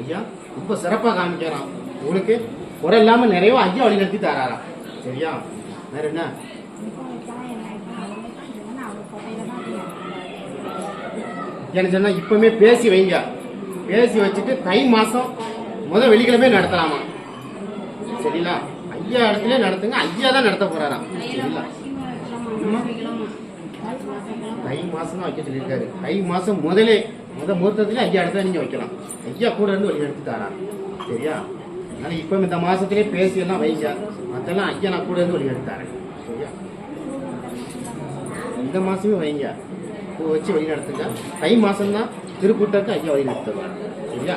ஐயா ரொம்ப சிறப்பாக காமிக்கிறான் உங்களுக்கு குறை இல்லாமல் நிறைய ஐயா வழி நடத்தி தராராம். சரியா? வேற என்ன? எனக்கு சொன்னால் இப்பவுமே பேசி வைங்க. பேசி வச்சுட்டு தை மாதம் முதல் வெள்ளிக்கிழமை நடத்தலாமா? சரிங்களா? ஐயா இடத்துல நடத்துங்க ஐயா தான் நடத்த போறாராம். சரிங்களா? தை மாதம் தான் வைக்க சொல்லியிருக்காரு. தை மாதம் முதலே முத முகூர்த்தத்துல ஐயா இடத்துல நீங்க வைக்கலாம். ஐயா கூட இருந்து வழி எடுத்து தரான் சரியா? அதனால இப்ப இந்த மாதத்துலேயே பேசி எல்லாம் வைங்க. மத்தெல்லாம் ஐயா நான் கூட இருந்து வழி எடுத்து தரேன். சரியா? இந்த மாசமே வைங்க. பூ வச்சு வழி நடத்துங்க. தை மாசம் தான் திருக்கூட்டத்துக்கு ஐயா வழி நடத்துவாங்க சரியா?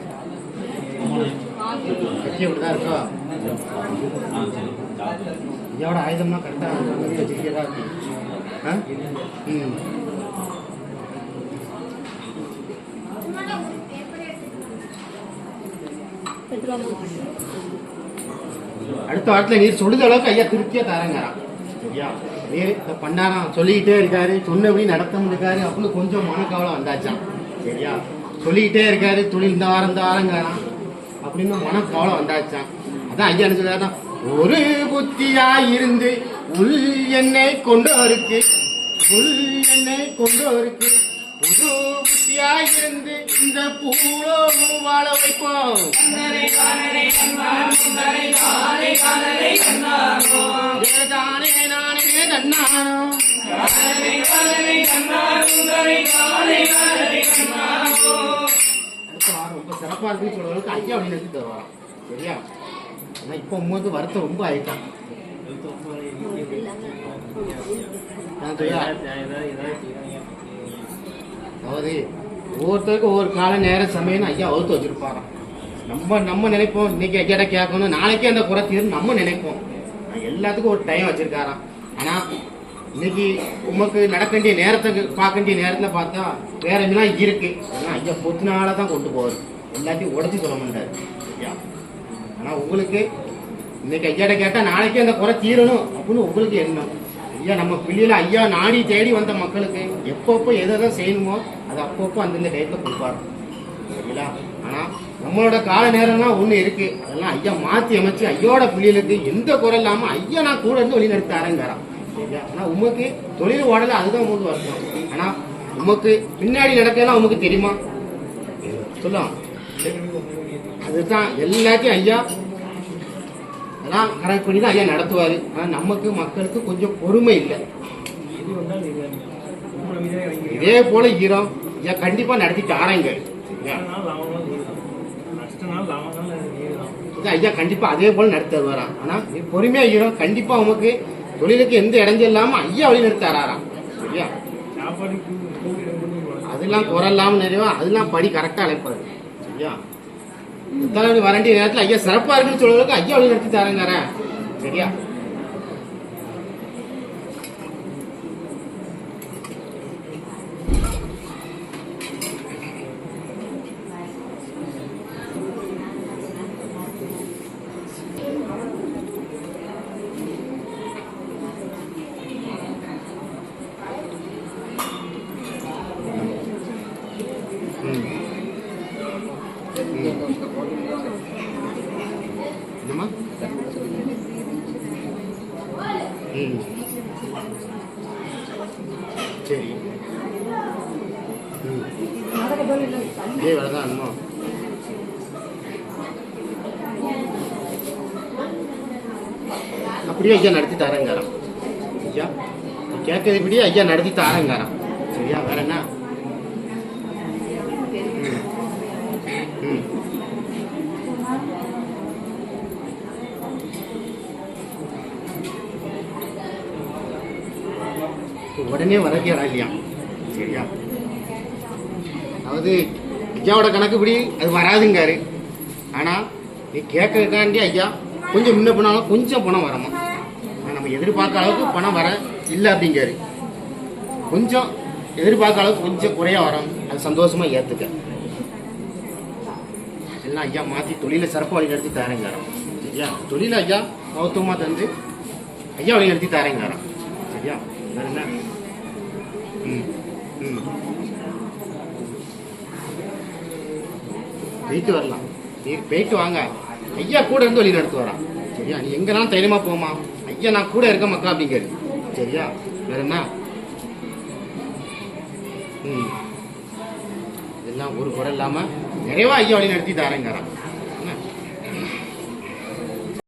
கட்டி விட்டுதான் தட்டினாராம்னா இதோட இப்படிதான் ஆயுதம்னா கரெக்டாக வச்சுக்கிட்டே இருக்கு. ஆ? ம். அடுத்த வாரத்தில் நீர் சொல்லுத அளவுக்கு ஐயா திருப்தியாக தரங்கிறான். ஐயா நீர் இப்போ பண்ணாராம் சொல்லிக்கிட்டே இருக்காரு சொன்னபடி நடத்தம் இருக்காரு அப்படின்னு கொஞ்சம் மனக்கவலை வந்தாச்சான் சரியா? சொல்லிக்கிட்டே இருக்காரு தொழில் இந்த வாரம் இந்த வாரங்கிறான் அப்படின்னு மனக்கவலை வந்தாச்சான் அதான் ஐயா என்ன சொல்றாருன்னா ஒரு புத்தியா இருந்து உள் எண்ணெய் கொண்டோருக்கு உள் எண்ணெய் கொண்டோருக்கு புது புத்தியா இருந்து இந்த பூலோகம் வாழ வைப்போம். தானே நானே தன்னானோ? அடுத்த சிறப்பாக இருக்குன்னு சொல்ற அளவுக்கு ஐயா அப்படின்னு எடுத்து தருவாராம் சரியா ஆனால் இப்போ உங்களுக்கு வருத்தம் ரொம்ப ஆயிட்டான் அதாவது ஒவ்வொருத்தருக்கும் ஒவ்வொரு கால நேரம் சமயம் ஐயா வகுத்து வச்சிருப்பாராம் நம்ம நம்ம நினைப்போம் இன்னைக்கு ஐயாட்ட கேட்கணும் நாளைக்கே அந்த குறை தீரும் நம்ம நினைப்போம் எல்லாத்துக்கும் ஒரு டைம் வச்சிருக்காராம் ஆனால் இன்னைக்கு உமக்கு நடக்க வேண்டிய நேரத்தை பார்க்க வேண்டிய நேரத்தில் பார்த்தா வேற எல்லாம் இருக்கு ஆனால் ஐயா பொத்தினால தான் கொண்டு போகிறது எல்லாத்தையும் உடச்சி சொல்ல மாட்டாரு. ஐயா. ஆனா உங்களுக்கு இன்னைக்கு ஐயாட்ட கேட்டா நாளைக்கே அந்த குறை தீரணும் அப்படின்னு உங்களுக்கு எண்ணம். ஐயா நம்ம பிள்ளையில ஐயா நாடி தேடி வந்த மக்களுக்கு எப்பப்போ எதை எதை செய்யணுமோ அது அப்பப்போ அந்தந்த டயத்துல கொடுப்பாரு. சரிங்களா ஆனா நம்மளோட கால நேரம்லாம் ஒண்ணு இருக்கு. அதெல்லாம் ஐயா மாத்தி அமைச்சு ஐயோட பிள்ளைகளுக்கு எந்த குறை இல்லாம ஐயா நான் கூட இருந்து வழி நடத்த சரியா? ஆனா உமக்கு தொழில் ஓடல அதுதான் உங்களுக்கு வருஷம். ஆனா உமக்கு பின்னாடி நடக்கலாம் உமக்கு தெரியுமா? சொல்லலாம் அதுதான் எல்லாத்தையும் ஐயா அதான் கரெக்ட் பண்ணி தான் ஐயா நடத்துவாரு. ஆனால் நமக்கு மக்களுக்கு கொஞ்சம் பொறுமை இல்லை. இதே போல ஈரம் ஐயா கண்டிப்பாக நடத்திட்டு ஆரங்க ஐயா. கண்டிப்பா அதே போல நடத்தி வரான் ஆனா பொறுமையாக பொறுமையா ஈரம் கண்டிப்பா உமக்கு தொழிலுக்கு எந்த இடைஞ்சல் இல்லாம ஐயா வழி நடத்தாராம் சரியா அதெல்லாம் குறை இல்லாம நிறைய அதெல்லாம் படி கரெக்டா அழைப்பாரு. ஐயா. தலைவலி வரண்டிய நேரத்தில் ஐயா சிறப்பாக இருக்குன்னு சொல்றதுக்கு ஐயா வழி நடத்தி தரேங்கார சரியா ம். என்னம்மா ம் சரி ம் இதே வேலை தான் அம்மா அப்படியே ஐயா நடத்தி தரேங்காரம் ஐயா கேட்கறது இப்படியே ஐயா நடத்தி தரேங்காராம் சரியா வேற என்ன உடனே வரக்கேடா இல்லையா சரியா. அதாவது ஐயாவோட கணக்குப்படி அது வராதுங்காரு. ஆனால் நீ கேட்கறதுக்காண்டி ஐயா? கொஞ்சம் முன்ன போனாலும் கொஞ்சம் பணம் வரமா? நம்ம எதிர்பார்க்க அளவுக்கு பணம் வர இல்லை அப்படிங்காரு. கொஞ்சம் எதிர்பார்க்க அளவுக்கு கொஞ்சம் குறையா வரும். அது சந்தோஷமா ஏத்துக்க. எல்லாம் ஐயா மாத்தி தொழிலை சிறப்பு வழி நடத்தி தாரேங்காரம் சரியா? தொழில ஐயா மௌத்தமா தந்து ஐயா வழி நடத்தி சரியா? வேற என்ன ம் ம் போயிட்டு வரலாம். நீ போயிட்டு வாங்க. ஐயா கூட இருந்து வழி நடத்து வரான் சரியா நீ எங்கனாலும் தைரியமா போமா ஐயா நான் கூட இருக்க மக்கா அப்படிங்கிறது சரியா வேற என்ன? ம். இதெல்லாம் ஒரு குறை இல்லாம நிறைவா ஐயா வழி நடத்தி தாரங்கிறான்.